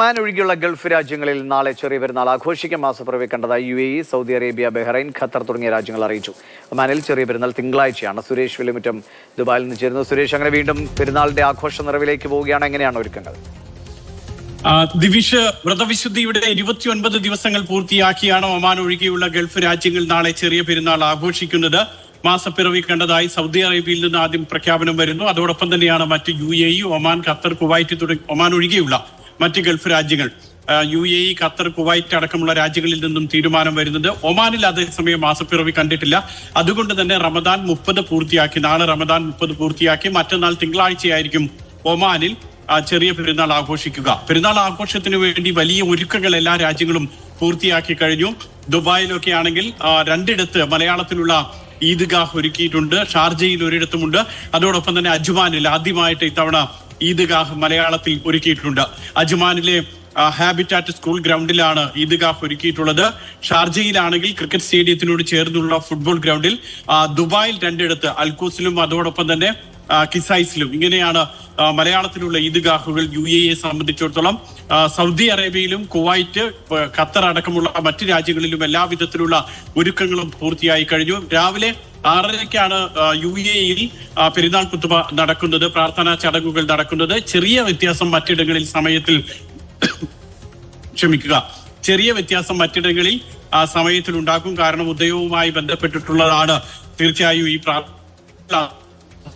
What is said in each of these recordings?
Oman ഒഴികെയുള്ള Gulf രാജ്യങ്ങളിൽ നാളെ ചെറിയ പെരുന്നാൾ ആഘോഷിക്കാൻ മാസപ്പിറവി കണ്ടതായി U A E Saudi Arabia Bahrain Qatar തുടങ്ങിയ രാജ്യങ്ങൾ അറിയിച്ചു. ഒമാനിൽ ചെറിയ പെരുന്നാൾ തിങ്കളാഴ്ചയാണ്. സുരേഷ് വെല്ലുമുറ്റം ദുബായിൽ നിന്ന് ചേരുന്നു. സുരേഷ് അങ്ങനെ വീണ്ടും പെരുന്നാളിന്റെ ആഘോഷ നിറവിലേക്ക് പോവുകയാണ്. എങ്ങനെയാണ് ഒരുക്കങ്ങൾ? ദിവിഷ് വ്രതവിശുദ്ധിയുടെ ഇരുപത്തിയൊൻപത് ദിവസങ്ങൾ പൂർത്തിയാക്കിയാണ് ഒമാൻ ഒഴികെയുള്ള ഗൾഫ് രാജ്യങ്ങൾ നാളെ ചെറിയ പെരുന്നാൾ ആഘോഷിക്കുന്നത്. മാസപ്പിറവി കണ്ടതായി സൗദി അറേബ്യയിൽ നിന്ന് ആദ്യം പ്രഖ്യാപനം വരുന്നു. അതോടൊപ്പം തന്നെയാണ് മറ്റ് U A Oman Qatar Kuwait തുടങ്ങി ഒമാൻ ഒഴികെയുള്ള മറ്റ് ഗൾഫ് രാജ്യങ്ങൾ U A E Qatar Kuwait അടക്കമുള്ള രാജ്യങ്ങളിൽ നിന്നും തീരുമാനം വരുന്നത് ഒമാനിൽ അതേസമയം മാസപ്പിറവി കണ്ടിട്ടില്ല. അതുകൊണ്ട് തന്നെ റമദാൻ മുപ്പത് പൂർത്തിയാക്കി നാളെ റമദാൻ മുപ്പത് പൂർത്തിയാക്കി മറ്റന്നാൾ തിങ്കളാഴ്ചയായിരിക്കും ഒമാനിൽ ചെറിയ പെരുന്നാൾ ആഘോഷിക്കുക. പെരുന്നാൾ ആഘോഷത്തിന് വേണ്ടി വലിയ ഒരുക്കങ്ങൾ എല്ലാ രാജ്യങ്ങളും പൂർത്തിയാക്കി കഴിഞ്ഞു. ദുബായിലൊക്കെ ആണെങ്കിൽ രണ്ടിടത്ത് മലയാളത്തിലുള്ള ഈദ്ഗാഹ് ഒരുക്കിയിട്ടുണ്ട് ഷാർജയിൽ ഒരിടത്തുമുണ്ട്. അതോടൊപ്പം തന്നെ അജ്മാനിൽ ആദ്യമായിട്ട് ഇത്തവണ ഈദ്ഗാഹ് മലയാളത്തിൽ ഒരുക്കിയിട്ടുണ്ട്. അജ്മാനിലെ ഹാബിറ്റാറ്റ് സ്കൂൾ ഗ്രൗണ്ടിലാണ് ഈദ്ഗാഹ് ഒരുക്കിയിട്ടുള്ളത്. ഷാർജയിലാണെങ്കിൽ ക്രിക്കറ്റ് സ്റ്റേഡിയത്തിനോട് ചേർന്നുള്ള ഫുട്ബോൾ ഗ്രൗണ്ടിൽ ദുബായിൽ രണ്ടിടത്ത് അൽക്കൂസിലും അതോടൊപ്പം തന്നെ കിസൈസിലും ഇങ്ങനെയാണ് മലയാളത്തിലുള്ള ഈദ്ഗാഹുകൾ യു എ എ സംബന്ധിച്ചിടത്തോളം സൗദി അറേബ്യയിലും കുവൈറ്റ് ഖത്തർ അടക്കമുള്ള മറ്റ് രാജ്യങ്ങളിലും എല്ലാവിധത്തിലുള്ള ഒരുക്കങ്ങളും പൂർത്തിയായി കഴിഞ്ഞു. രാവിലെ ആറരയ്ക്കാണ് യു എ ഇയിൽ ആ, പെരുന്നാൾ കുത്തുബ നടക്കുന്നത്. പ്രാർത്ഥനാ ചടങ്ങുകൾ നടക്കുന്നത്. ചെറിയ വ്യത്യാസം മറ്റിടങ്ങളിൽ സമയത്തിൽ ക്ഷമിക്കുക. ചെറിയ വ്യത്യാസം മറ്റിടങ്ങളിൽ ആ സമയത്തിൽ ഉണ്ടാക്കും കാരണം ഉദയവുമായി ബന്ധപ്പെട്ടിട്ടുള്ളതാണ്. തീർച്ചയായും ഈ പ്രാർത്ഥന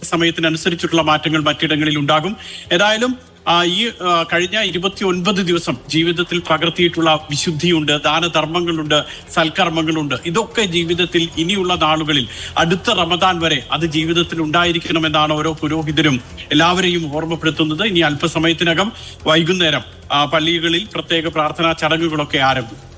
സമയത്തിനനുസരിച്ചിട്ടുള്ള മാറ്റങ്ങൾ മറ്റിടങ്ങളിൽ ഉണ്ടാകും. ഏതായാലും ഈ കഴിഞ്ഞ ഇരുപത്തി ഒൻപത് ദിവസം ജീവിതത്തിൽ പകർത്തിയിട്ടുള്ള വിശുദ്ധിയുണ്ട് ദാനധർമ്മങ്ങളുണ്ട് സൽക്കർമ്മങ്ങളുണ്ട്. ഇതൊക്കെ ജീവിതത്തിൽ ഇനിയുള്ള നാളുകളിൽ അടുത്ത റമദാൻ വരെ അത് ജീവിതത്തിൽ ഉണ്ടായിരിക്കണമെന്നാണ് ഓരോ പുരോഹിതരും എല്ലാവരെയും ഓർമ്മപ്പെടുത്തുന്നത്. ഇനി അല്പസമയത്തിനകം വൈകുന്നേരം പള്ളികളിൽ പ്രത്യേക പ്രാർത്ഥനാ ചടങ്ങുകളൊക്കെ ആരംഭിക്കും